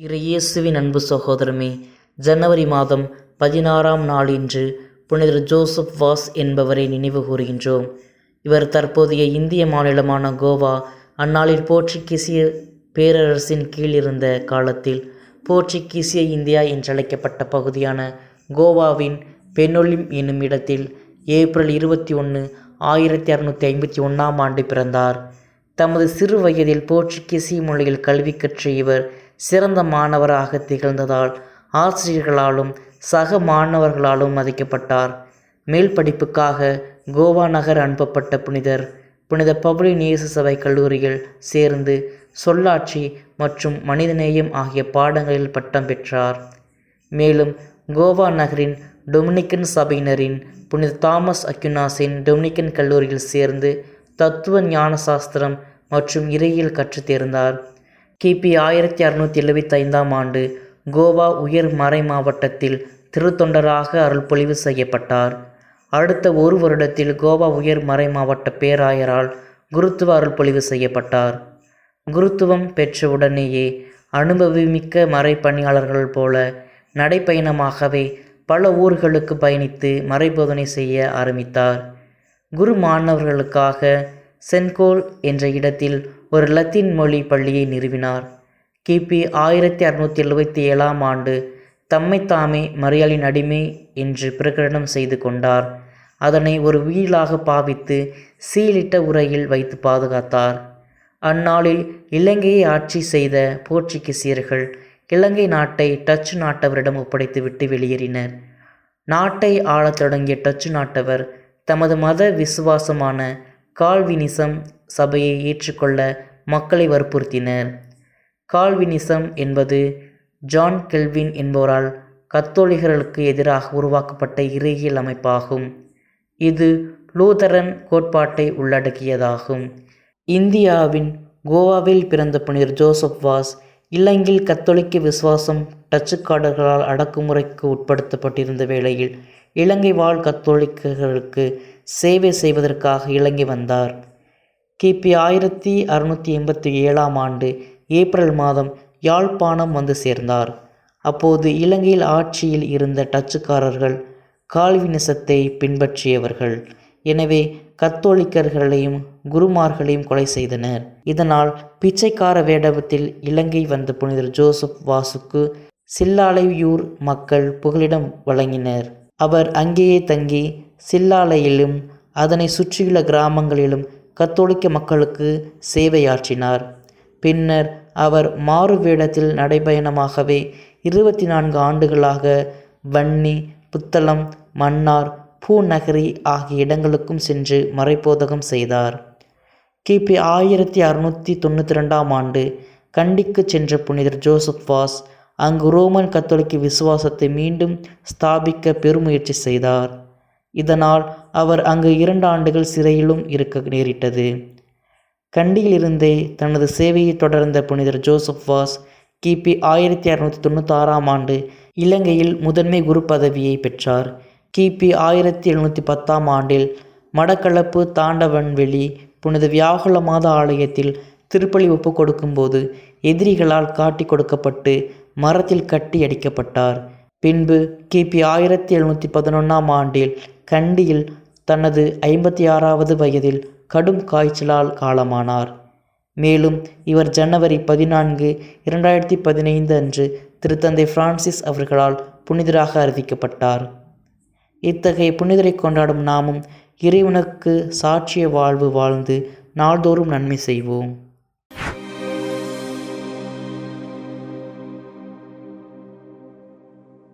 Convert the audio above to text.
இறையேசுவின் அன்பு சகோதரமே ஜனவரி மாதம் பதினாறாம் நாளின்று புனிதர் ஜோசப் வாஸ் என்பவரை நினைவு கூறுகின்றோம். இவர் தற்போதைய இந்திய மாநிலமான கோவா அந்நாளில் போர்ச்சுகீசிய பேரரசின் கீழ் இருந்த காலத்தில் போர்ச்சுகீசிய இந்தியா என்றழைக்கப்பட்ட பகுதியான கோவாவின் பெனொலிம் என்னும் இடத்தில் ஏப்ரல் இருபத்தி ஒன்று ஆயிரத்தி அறுநூற்றி ஐம்பத்தி ஒன்றாம் ஆண்டு பிறந்தார். தமது சிறு வயதில் போர்ச்சுகீசிய மொழியில் கல்வி கற்ற இவர் சிறந்த மாணவராக திகழ்ந்ததால் ஆசிரியர்களாலும் சக மாணவர்களாலும் மதிக்கப்பட்டார். மேல் படிப்புக்காக கோவா நகர் அனுப்பப்பட்ட புனிதர் புனித பவுலின் நேச சபை கல்லூரியில் சேர்ந்து சொல்லாட்சி மற்றும் மனிதநேயம் ஆகிய பாடங்களில் பட்டம் பெற்றார். மேலும் கோவா நகரின் டொமினிக்கன் சபையினரின் புனித தாமஸ் அக்யுனாஸின் டொமினிக்கன் கல்லூரியில் சேர்ந்து தத்துவ ஞான சாஸ்திரம் மற்றும் இறையியல் கற்றுத் தேர்ந்தார். கிபி ஆயிரத்தி அறுநூற்றி எழுபத்தி ஐந்தாம் ஆண்டு கோவா உயர் மறை மாவட்டத்தில் திருத்தொண்டராக அருள்பொழிவு செய்யப்பட்டார். அடுத்த ஒரு வருடத்தில் கோவா உயர் மறை மாவட்ட பேராயரால் குருத்துவ அருள்பொழிவு செய்யப்பட்டார். குருத்துவம் பெற்ற உடனேயே அனுபவமிக்க மறை பணியாளர்கள் போல நடைப்பயணமாகவே பல ஊர்களுக்கு பயணித்து மறைபோதனை செய்ய ஆரம்பித்தார். குரு மாணவர்களுக்காக சென்கோல் என்ற இடத்தில் ஒரு லத்தீன் மொழி பள்ளியை நிறுவினார். கிபி ஆயிரத்தி அறுநூற்றி எழுபத்தி ஏழாம் ஆண்டு தம்மைத்தாமே மரியாளின் அடிமை என்று பிரகடனம் செய்து கொண்டார். அதனை ஒரு வீலாக பாவித்து சீலிட்ட உரையில் வைத்து பாதுகாத்தார். அந்நாளில் இலங்கையை ஆட்சி செய்த போர்ச்சுகீசியர்கள் இலங்கை நாட்டை டச்சு நாட்டவரிடம் ஒப்படைத்துவிட்டு வெளியேறினர். நாட்டை ஆளத் தொடங்கிய டச்சு நாட்டவர் தமது மத விசுவாசமான கால்வினிசம் சபையை ஏற்றுக்கொள்ள மக்களை வற்புறுத்தினர். கால்வினிசம் என்பது ஜான் கெல்வின் என்பவரால் கத்தோலிகர்களுக்கு எதிராக உருவாக்கப்பட்ட இறையியல் அமைப்பாகும். இது லூதரன் கோட்பாட்டை உள்ளடக்கியதாகும். இந்தியாவின் கோவாவில் பிறந்த புனிதர் ஜோசப் வாஸ் இலங்கையில் கத்தோலிக்க விசுவாசம் டச்சுக்காரர்களால் அடக்குமுறைக்கு உட்படுத்தப்பட்டிருந்த வேளையில் இலங்கை வாழ் கத்தோலிக்கர்களுக்கு சேவை செய்வதற்காக இலங்கை வந்தார். கிபி ஆயிரத்தி அறுநூற்றி எண்பத்தி ஏழாம் ஆண்டு ஏப்ரல் மாதம் யாழ்ப்பாணம் வந்து சேர்ந்தார். அப்போது இலங்கையில் ஆட்சியில் இருந்த டச்சுக்காரர்கள் கால்வினிசத்தை பின்பற்றியவர்கள். எனவே கத்தோலிக்கர்களையும் குருமார்களையும் கொலை செய்தனர். இதனால் பிச்சைக்கார வேடவத்தில் இலங்கை வந்த புனிதர் ஜோசப் வாசுக்கு சில்லாலையூர் மக்கள் புகலிடம் வழங்கினர். அவர் அங்கேயே தங்கி சில்லாலையிலும் அதனை சுற்றியுள்ள கிராமங்களிலும் கத்தோலிக்க மக்களுக்கு சேவையாற்றினார். பின்னர் அவர் மாறு வேடத்தில் நடைபயணமாகவே இருபத்தி நான்கு ஆண்டுகளாக வன்னி புத்தளம் மன்னார் பூநகரி ஆகிய இடங்களுக்கும் சென்று மறைபோதகம் செய்தார். கிபி ஆயிரத்தி அறுநூற்றி தொண்ணூற்றி ரெண்டாம் ஆண்டு கண்டிக்கு சென்ற புனிதர் ஜோசப் வாஸ் அங்கு ரோமன் கத்தோலிக்க விசுவாசத்தை மீண்டும் ஸ்தாபிக்க பெருமுயற்சி செய்தார். இதனால் அவர் அங்கு இரண்டு ஆண்டுகள் சிறையிலும் இருக்க நேரிட்டது. கண்டியிலிருந்தே தனது சேவையை தொடர்ந்த புனிதர் ஜோசப் வாஸ் கிபி ஆயிரத்தி அறுநூற்றி தொண்ணூத்தாறாம் ஆண்டு இலங்கையில் முதன்மை குரு பதவியை பெற்றார். கிபி ஆயிரத்தி எழுநூற்றி பத்தாம் ஆண்டில் மடக்களப்பு தாண்டவன்வெளி புனித வியாகுல மாத ஆலயத்தில் திருப்பலி ஒப்பு கொடுக்கும்போது எதிரிகளால் காட்டி கொடுக்கப்பட்டு மரத்தில் கட்டி அடிக்கப்பட்டார். பின்பு கிபி ஆயிரத்தி எழுநூற்றி பதினொன்றாம் ஆண்டில் கண்டியில் தனது ஐம்பத்தி ஆறாவது வயதில் கடும் காய்ச்சலால் காலமானார். மேலும் இவர் ஜனவரி பதினான்கு இரண்டாயிரத்தி பதினைந்து அன்று திருத்தந்தை பிரான்சிஸ் அவர்களால் புனிதராக அறிவிக்கப்பட்டார். இத்தகைய புனிதரை கொண்டாடும் நாமும் இறைவனுக்கு சாட்சிய வாழ்வு வாழ்ந்து நாள்தோறும் நன்மை செய்வோம்.